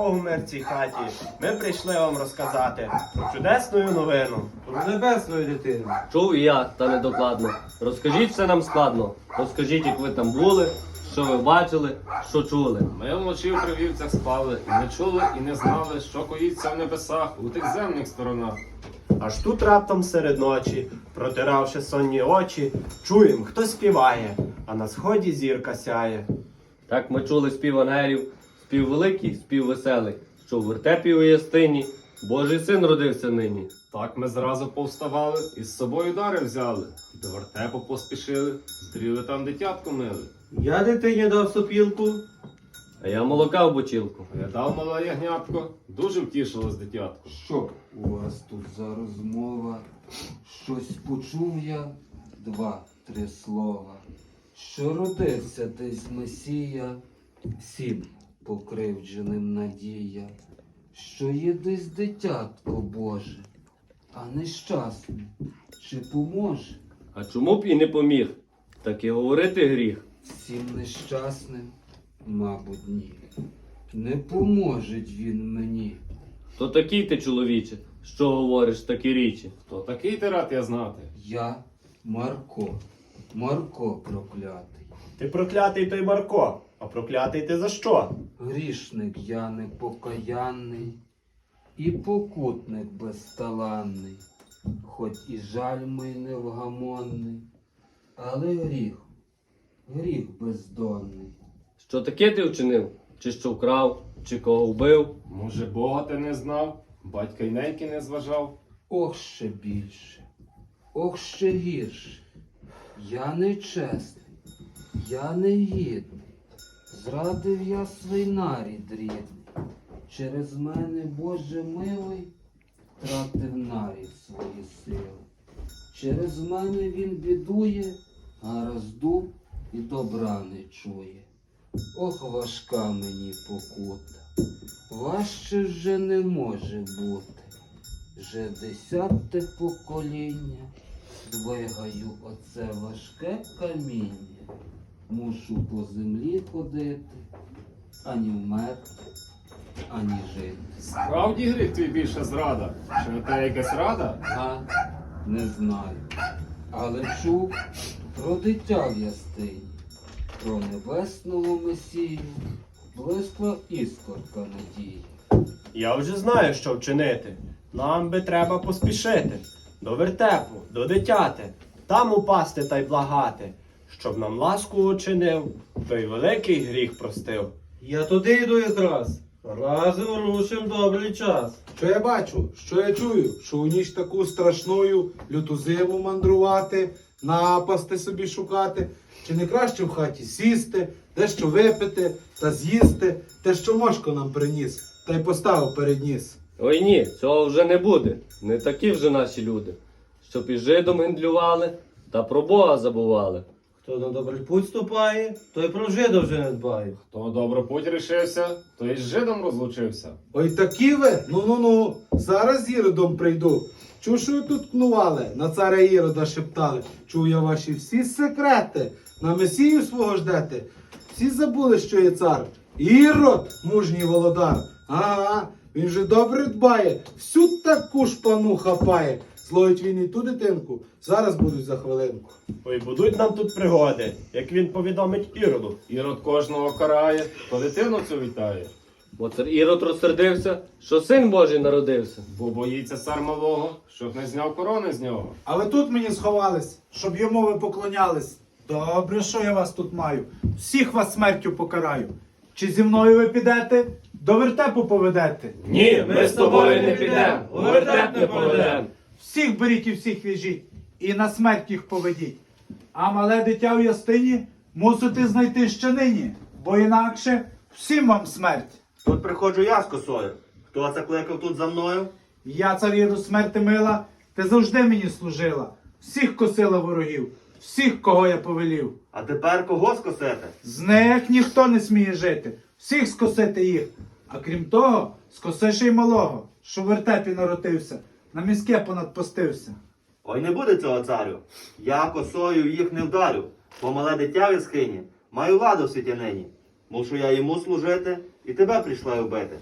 У мир цій хаті ми прийшли вам розказати про чудесну новину. Про небесну дитину. Чув і я, та недокладно. Розкажіть все нам складно. Розкажіть, як ви там були, що ви бачили, що чули. Ми вночі в привівцях спали, і не чули, і не знали, що коїться в небесах у тих земних сторонах. Аж тут раптом серед ночі, протиравши сонні очі, чуєм, хто співає, а на сході зірка сяє. Так ми чули спів ангелів, спів великий, спів веселий, що в вертепі у ястині Божий син родився нині. Так ми зразу повставали і з собою дари взяли. До вертепу поспішили, зустріли там дитятку мили. Я дитині дав сопілку. А я молока в бочілку. Я дав мале ягнятко, дуже втішилось дитятко. Що у вас тут за розмова? Щось почув я два-три слова. Що родився десь Месія, всім покривдженим надія, що є десь дитятко Боже, а нещасний, чи поможе А чому б і не поміг? Так і говорити гріх. всім нещасним, мабуть, ні. Не поможе він мені. То такий ти, чоловіче, що говориш такі річі. Хто такий ти рад я знати? Я Марко, Марко проклятий. Ти проклятий той Марко, а проклятий ти за що? Грішник я непокаянний і покутник безталанний, хоч і жаль мій невгамонний, але гріх, гріх бездонний. Що таке ти вчинив? Чи що вкрав, чи кого вбив? Може, Бога ти не знав, батька й неньки не зважав. Ох ще більше, ох ще гірше. Я нечесний, я негідний, зрадив я свій нарід рідний. Через мене, Боже милий, втратив нарід свої сили. Через мене він бідує, а роздуб і добра не чує. Ох, важка мені покута, важче вже не може бути. Вже десяте покоління двигаю оце важке каміння. Мушу по землі ходити, ані вмерти, ані жити. Справді гріх твій більше зрада. Чи на те якась рада? А не знаю. Але чув про дитя в ястині, про небесного месію, блискла іскорка надії. Я вже знаю, що вчинити. Нам би треба поспішити. До вертепу, до дитяти, там упасти та й благати, щоб нам ласку учинив, той великий гріх простив. Я туди йду якраз. Разом рушим добрий час. Що я бачу, що я чую, що у ніч таку страшною люту зиму мандрувати, напасти собі шукати, чи не краще в хаті сісти, дещо випити та з'їсти, те, що мошко нам приніс, та й поставив перед ніс. Ой ні, цього вже не буде. Не такі вже наші люди. Щоб і жидом гендлювали, та про Бога забували. Хто на добрий путь ступає, той про жида вже не дбає. Хто добро путь рішився, той з жидом розлучився. Ой, такі ви? Ну ну ну, зараз з Іродом прийду. Чу, що ви тут кнували, на царя Ірода шептали. Чув я ваші всі секрети, на месію свого ждете. Всі забули, що є цар. Ірод, мужній володар. Ага, він же добре дбає, всю таку шпану хапає. Зловить він і ту дитинку, зараз будуть за хвилинку. Ой, будуть нам тут пригоди, як він повідомить Іроду. Ірод кожного карає, то дитину цю вітає. Бо цар Ірод розсердився, що син Божий народився. Бо боїться цар малого, щоб не зняв корони з нього. А ви тут мені сховались, щоб йому ви поклонялись. Добре, що я вас тут маю. Всіх вас смертю покараю. Чи зі мною ви підете, до вертепу поведете? Ні, ми з тобою не підемо, у вертеп не поведемо. Всіх беріть і всіх в'яжіть, і на смерть їх поведіть. А мале дитя в ястині мусите знайти ще нині, бо інакше всім вам смерть. Тут приходжу я з косою. Хто це кликав тут за мною? Я царівну смерти мила, ти завжди мені служила, всіх косила ворогів, всіх, кого я повелів. А тепер кого скосити? З них ніхто не сміє жити, всіх скосити їх. А крім того, скоси ще й малого, що в вертепі народився, на міське понадпостився. Ой, не буде цього царю. Я косою їх не вдарю, бо мале дитя в схині, маю ладу в світянині. Мушу я йому служити і тебе прийшла й убити.